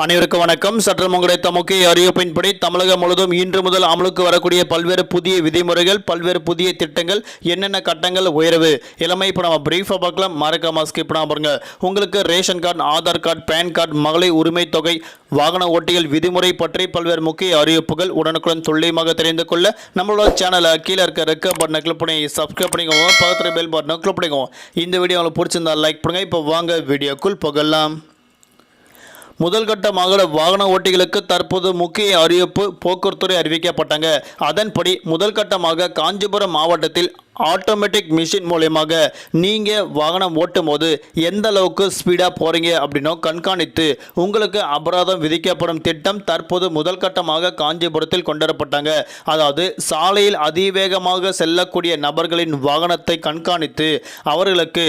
அனைவருக்கும் வணக்கம். சற்று கிடைத்த முக்கிய அறிவிப்பின்படி தமிழகம் முழுவதும் இன்று முதல் அமலுக்கு வரக்கூடிய பல்வேறு புதிய விதிமுறைகள் பல்வேறு புதிய திட்டங்கள் என்னென்ன கட்டங்கள் உயர்வு எல்லாமே இப்போ நம்ம பிரீஃபாக பார்க்கலாம். மறக்காம ஸ்கிப் பண்ணாம பாருங்க. உங்களுக்கு ration card Aadhaar card PAN card மகளிர் உரிமை தொகை வாகன ஓட்டிகள் விதிமுறை பற்றி பல்வேறு முக்கிய அறிவிப்புகள் உடனுக்குடன் துல்லியமாக தெரிந்து கொள்ள நம்மளோட சேனலை கீழே இருக்க ரெக்க பட்டனை கிளிக் பண்ணி சப்ஸ்கிரைப் பண்ணிக்கோங்க. பக்கத்தில் பெல் பட்டனை கிளிக் பண்ணிக்கோங்க. இந்த வீடியோ உங்களுக்கு பிடிச்சிருந்தா லைக் பண்ணுங்க. இப்போ வாங்க வீடியோக்குள் புகழலாம் முதல் கட்டமாக வாகன ஓட்டிகளுக்கு தற்போது முக்கிய அறிவிப்பு போக்குவரத்துறை அறிவிக்கப்பட்டாங்க. அதன்படி முதல் கட்டமாக காஞ்சிபுரம் மாவட்டத்தில் ஆட்டோமேட்டிக் மிஷின் மூலயமாக நீங்கள் வாகனம் ஓட்டும் போது எந்த அளவுக்கு ஸ்பீடாக போகிறீங்க அப்படின்னோ கண்காணித்து உங்களுக்கு அபராதம் விதிக்கப்படும் திட்டம் தற்போது முதல் கட்டமாக காஞ்சிபுரத்தில் கொண்டுவரப்பட்டாங்க. அதாவது சாலையில் அதிவேகமாக செல்லக்கூடிய நபர்களின் வாகனத்தை கண்காணித்து அவர்களுக்கு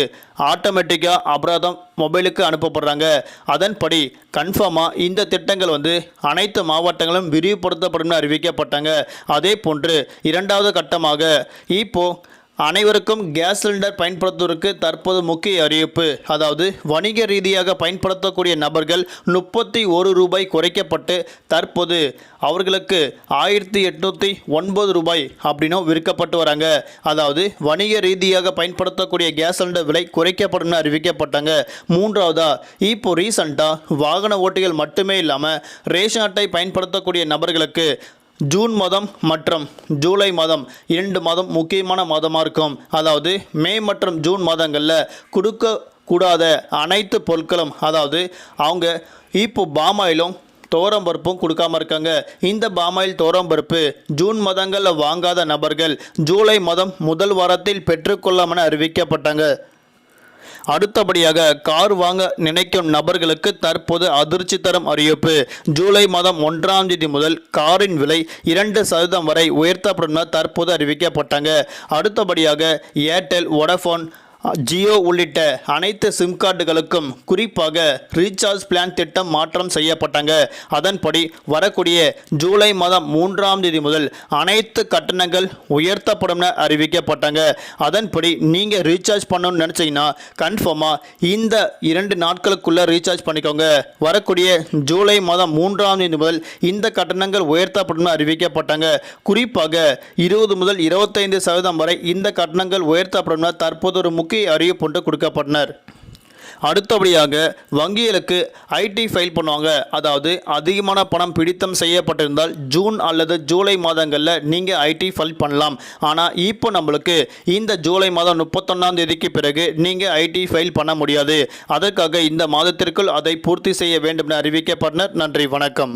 ஆட்டோமேட்டிக்காக அபராதம் மொபைலுக்கு அனுப்பப்படுறாங்க. அதன்படி கன்ஃபார்மாக இந்த திட்டங்கள் வந்து அனைத்து மாவட்டங்களும் விரிவுபடுத்தப்படும் அறிவிக்கப்பட்டாங்க. அதே போன்று இரண்டாவது கட்டமாக இப்போது அனைவருக்கும் கேஸ் சிலிண்டர் பயன்படுத்துவதற்கு தற்போது முக்கிய அறிவிப்பு. அதாவது வணிக ரீதியாக பயன்படுத்தக்கூடிய நபர்கள் முப்பத்தி ஒரு ரூபாய் குறைக்கப்பட்டு தற்போது அவர்களுக்கு ஆயிரத்தி எட்நூற்றி ஒன்பது ரூபாய் அப்படின்னும் விற்கப்பட்டு வராங்க. அதாவது வணிக ரீதியாக பயன்படுத்தக்கூடிய கேஸ் சிலிண்டர் விலை குறைக்கப்படும் அறிவிக்கப்பட்டாங்க. மூன்றாவதா இப்போ ரீசண்டாக வாகன ஓட்டிகள் மட்டுமே இல்லாமல் ரேஷன் அட்டை பயன்படுத்தக்கூடிய நபர்களுக்கு ஜூன் மாதம் மற்றும் ஜூலை மாதம் இரண்டு மாதம் முக்கியமான மாதமாக இருக்கும். அதாவது மே மற்றும் ஜூன் மாதங்களில் கொடுக்க கூடாத அனைத்து பொருட்களும் அதாவது அவங்க இப்போ பாமாயிலும் தோரம்பருப்பும் கொடுக்காம இருக்காங்க. இந்த பாமாயில் தோரம்பருப்பு ஜூன் மாதங்களில் வாங்காத நபர்கள் ஜூலை மாதம் முதல் வாரத்தில் பெற்றுக்கொள்ளாமல் அறிவிக்கப்பட்டாங்க. அடுத்தபடியாக கார் வாங்க நினைக்கும் நபர்களுக்கு தற்போது அதிர்ச்சி தரும் அறிவிப்பு. ஜூலை மாதம் ஒன்றாம் தேதி முதல் காரின் விலை இரண்டு சதவீதம் வரை உயர்த்தப்படும் தற்போது அறிவிக்கப்பட்டாங்க. அடுத்தபடியாக ஏர்டெல் ஒடஃபோன் ஜியோ உள்ளிட்ட அனைத்து சிம் கார்டுகளுக்கும் குறிப்பாக ரீசார்ஜ் பிளான் திட்டம் மாற்றம் செய்யப்பட்டாங்க. அதன்படி வரக்கூடிய ஜூலை மாதம் மூன்றாம் தேதி முதல் அனைத்து கட்டணங்கள் உயர்த்தப்படும் என அறிவிக்கப்பட்டாங்க. அதன்படி நீங்கள் ரீசார்ஜ் பண்ணணும்னு நினச்சிங்கன்னா கன்ஃபார்மாக இந்த இரண்டு நாட்களுக்குள்ளே ரீசார்ஜ் பண்ணிக்கோங்க. வரக்கூடிய ஜூலை மாதம் மூன்றாம் தேதி முதல் இந்த கட்டணங்கள் உயர்த்தப்படும் அறிவிக்கப்பட்டாங்க. குறிப்பாக இருபது முதல் இருபத்தைந்து சதவீதம் வரை இந்த கட்டணங்கள் உயர்த்தப்படும் தற்போது ஒரு முக்கிய அறிவிப்பு ஒன்று கொடுக்கப்பட்டனர். அடுத்தபடியாக வங்கிகளுக்கு ஐடி ஃபைல் பண்ணுவாங்க. அதாவது அதிகமான பணம் பிடித்தம் செய்யப்பட்டிருந்தால் ஜூன் அல்லது ஜூலை மாதங்களில் நீங்கள் ஐடி ஃபைல் பண்ணலாம். ஆனால் இப்போ நம்மளுக்கு இந்த ஜூலை மாதம் முப்பத்தொன்னாம் தேதிக்கு பிறகு நீங்கள் ஐடி ஃபைல் பண்ண முடியாது. அதற்காக இந்த மாதத்திற்குள் அதை பூர்த்தி செய்ய வேண்டும் என அறிவிக்கப்பட்டனர். நன்றி வணக்கம்.